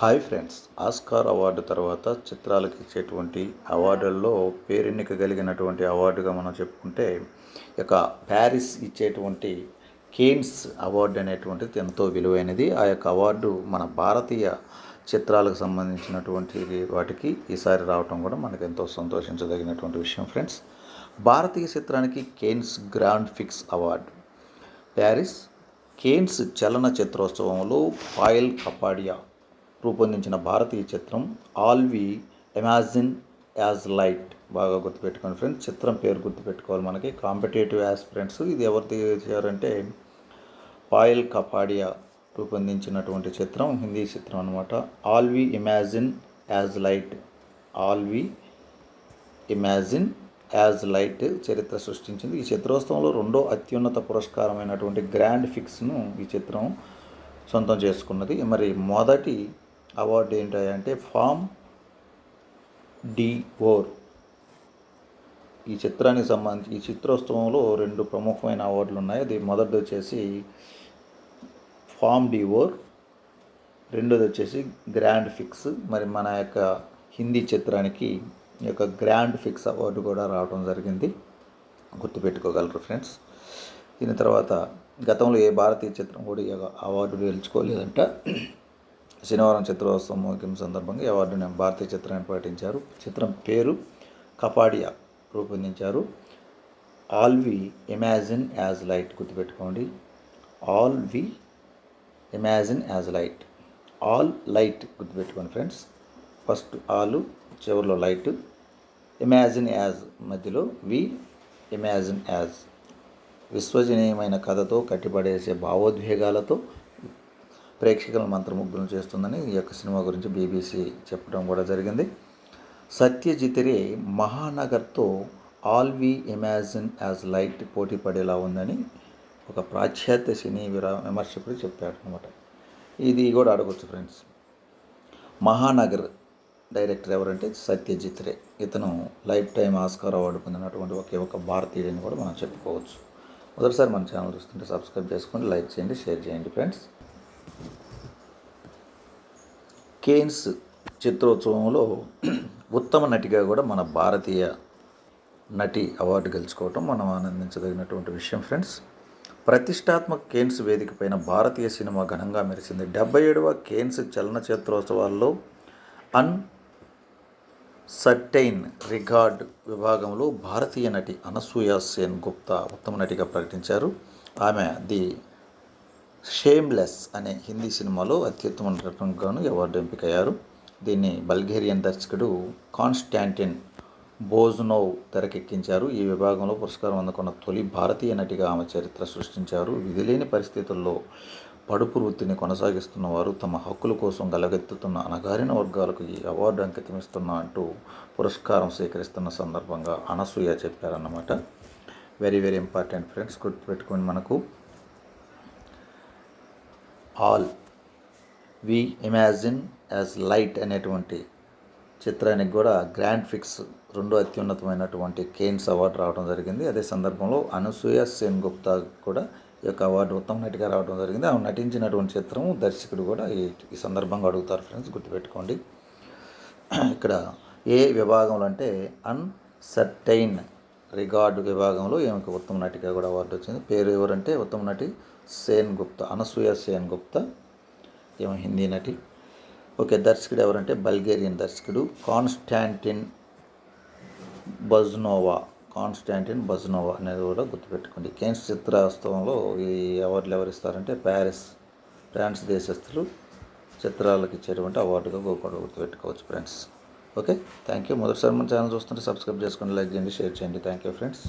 Hi friends Oscar award తర్వాత చిత్రాలకు ఇచ్చేటువంటి అవార్డుల్లో పేరెన్నిక కలిగినటువంటి అవార్డుగా మనం చెప్పుకుంటే ఇక ప్యారిస్ ఇచ్చేటువంటి కేన్స్ అవార్డు అనేటువంటిది ఎంతో విలువైనది. ఆ యొక్క అవార్డు మన భారతీయ చిత్రాలకు సంబంధించినటువంటి వాటికి ఈసారి రావటం కూడా మనకు ఎంతో సంతోషించదగినటువంటి విషయం ఫ్రెండ్స్. భారతీయ చిత్రానికి Cannes grand prix award. Paris Cannes చలన చిత్రోత్సవంలో పాయల్ కపాడియా రూపొందించిన భారతీయ చిత్రం all we imagine as light. బాగా గుర్తుపెట్టుకోండి ఫ్రెండ్స్. చిత్రం పేరు గుర్తుపెట్టుకోవాలి మనకి. Competitive aspirants. ఇది ఎవరు తీశారంటే పాయల్ కపాడియా రూపొందించినటువంటి చిత్రం హిందీ చిత్రం అనమాట all we imagine as light. All we imagine as light చరిత్ర సృష్టించింది. ఈ చిత్రోత్సవంలో రెండో అత్యున్నత పురస్కారమైనటువంటి గ్రాండ్ ఫిక్స్ను ఈ చిత్రం సొంతం చేసుకున్నది. మరి మొదటి అవార్డు ఏంటంటే ఫామ్ డి ఓర్. ఈ చిత్రానికి సంబంధించి ఈ చిత్రోత్సవంలో రెండు ప్రముఖమైన అవార్డులు ఉన్నాయి అది మొదటిది వచ్చేసి ఫామ్ డి ఓర్ రెండోది వచ్చేసి గ్రాండ్ ఫిక్స్. మరి మన యొక్క హిందీ చిత్రానికి ఈ యొక్క గ్రాండ్ ఫిక్స్ అవార్డు కూడా రావడం జరిగింది. గుర్తుపెట్టుకోగలరు ఫ్రెండ్స్. దీని తర్వాత గతంలో ఏ భారతీయ చిత్రం కూడా ఈ అవార్డు గెలుచుకోలేదంట. శనివారం చిత్రోత్సవం ముగింపు సందర్భంగా ఈ అవార్డుని భారతీయ చిత్రాన్ని ప్రకటించారు. చిత్రం పేరు కపాడియా రూపొందించారు. All we imagine as light గుర్తుపెట్టుకోండి. All we imagine as light. All light గుర్తుపెట్టుకోండి ఫ్రెండ్స్. ఫస్ట్ ఆల్ చివరిలో లైట్. ఇమాజిన్ యాజ్ మధ్యలో వి ఇమాజిన్ యాజ్. విశ్వజనీయమైన కథతో కట్టిపడేసే భావోద్వేగాలతో ప్రేక్షకులను మంత్రముగ్ధులను చేస్తుందని ఈ యొక్క సినిమా గురించి బీబీసీ చెప్పడం కూడా జరిగింది. Satyajit Ray మహానగర్తో all we imagine as light పోటీ పడేలా ఉందని ఒక పాశ్చాత్య సినీ విరా విమర్శకుడు చెప్పాడు అనమాట ఇది కూడా అడగొచ్చు ఫ్రెండ్స్. మహానగర్ డైరెక్టర్ ఎవరంటే సత్యజిత్ రే ఇతను లైఫ్ టైం ఆస్కార్ అవార్డు పొందినటువంటి ఒకే ఒక భారతీయుడిని కూడా మనం చెప్పుకోవచ్చు. మొదటిసారి మన ఛానల్ చూస్తుంటే సబ్స్క్రైబ్ చేసుకోండి లైక్ చేయండి షేర్ చేయండి ఫ్రెండ్స్. కేన్స్ చిత్రోత్సవంలో ఉత్తమ నటిగా కూడా మన భారతీయ నటి అవార్డు గెలుచుకోవటం మనం ఆనందించదగినటువంటి విషయం ఫ్రెండ్స్. ప్రతిష్టాత్మక కేన్స్ వేదికపైన భారతీయ సినిమా ఘనంగా మెరిసింది. డెబ్బై ఏడవ కేన్స్ చలనచిత్రోత్సవాల్లో అన్ సర్టైన్ రికార్డ్ విభాగంలో భారతీయ నటి అనసూయ సేన్ గుప్తా ఉత్తమ నటిగా ప్రకటించారు. ఆమె ది షేమ్లెస్ అనే హిందీ సినిమాలో అత్యుత్తమ నటనగాను అవార్డు ఎంపికయ్యారు. దీన్ని బల్గేరియన్ దర్శకుడు కాన్స్టాంటిన్ బోజ్నోవ్ తెరకెక్కించారు. ఈ విభాగంలో పురస్కారం అందుకున్న తొలి భారతీయ నటిగా ఆమె చరిత్ర సృష్టించారు. విధిలేని పరిస్థితుల్లో పడుపు వృత్తిని కొనసాగిస్తున్న వారు తమ హక్కుల కోసం గలగెత్తుతున్న అనగారిన వర్గాలకు ఈ అవార్డు అంకితమిస్తున్నా అంటూ పురస్కారం స్వీకరిస్తున్న సందర్భంగా అనసూయ చెప్పారన్నమాట. వెరీ వెరీ ఇంపార్టెంట్ ఫ్రెండ్స్ గుర్తుపెట్టుకోండి మనకు. All. We imagine as light అనేటువంటి చిత్రానికి కూడా గ్రాండ్ ఫిక్స్ రెండో అత్యున్నతమైనటువంటి కేన్స్ అవార్డు రావడం జరిగింది. అదే సందర్భంలో అనసూయ సేన్ గుప్తా కూడా ఈ యొక్క అవార్డు ఉత్తమ నటిగా రావడం జరిగింది. ఆమె నటించినటువంటి చిత్రం దర్శకుడు కూడా ఈ ఈ సందర్భంగా అడుగుతారు ఫ్రెండ్స్ గుర్తుపెట్టుకోండి. ఇక్కడ ఏ విభాగంలో అంటే అన్సర్టైన్ రికార్డు విభాగంలో ఈమెకు ఉత్తమ నటిగా కూడా అవార్డు వచ్చింది. పేరు ఎవరంటే ఉత్తమ నటి సేన్ గుప్తా అనసూయ సేన్ గుప్తా ఏమో హిందీ నటి. ఓకే దర్శకుడు ఎవరంటే బల్గేరియన్ దర్శకుడు కాన్స్టాంటిన్ బజ్నోవా. కాన్స్టాంటిన్ బజ్నోవా అనేది కూడా గుర్తుపెట్టుకోండి. కేన్స్ చిత్రోత్సవంలో ఈ అవార్డులు ఎవరు ఇస్తారంటే ప్యారిస్ ఫ్రాన్స్ దేశస్తులు చిత్రాలకు ఇచ్చేటువంటి అవార్డుగా గోకుండా గుర్తుపెట్టుకోవచ్చు ఫ్రెండ్స్. ఓకే థ్యాంక్ యూ మొదటిసారి మన ఛానల్ చూస్తుంటే సబ్స్క్రైబ్ చేసుకోండి లైక్ చేయండి షేర్ చేయండి. Thank you friends.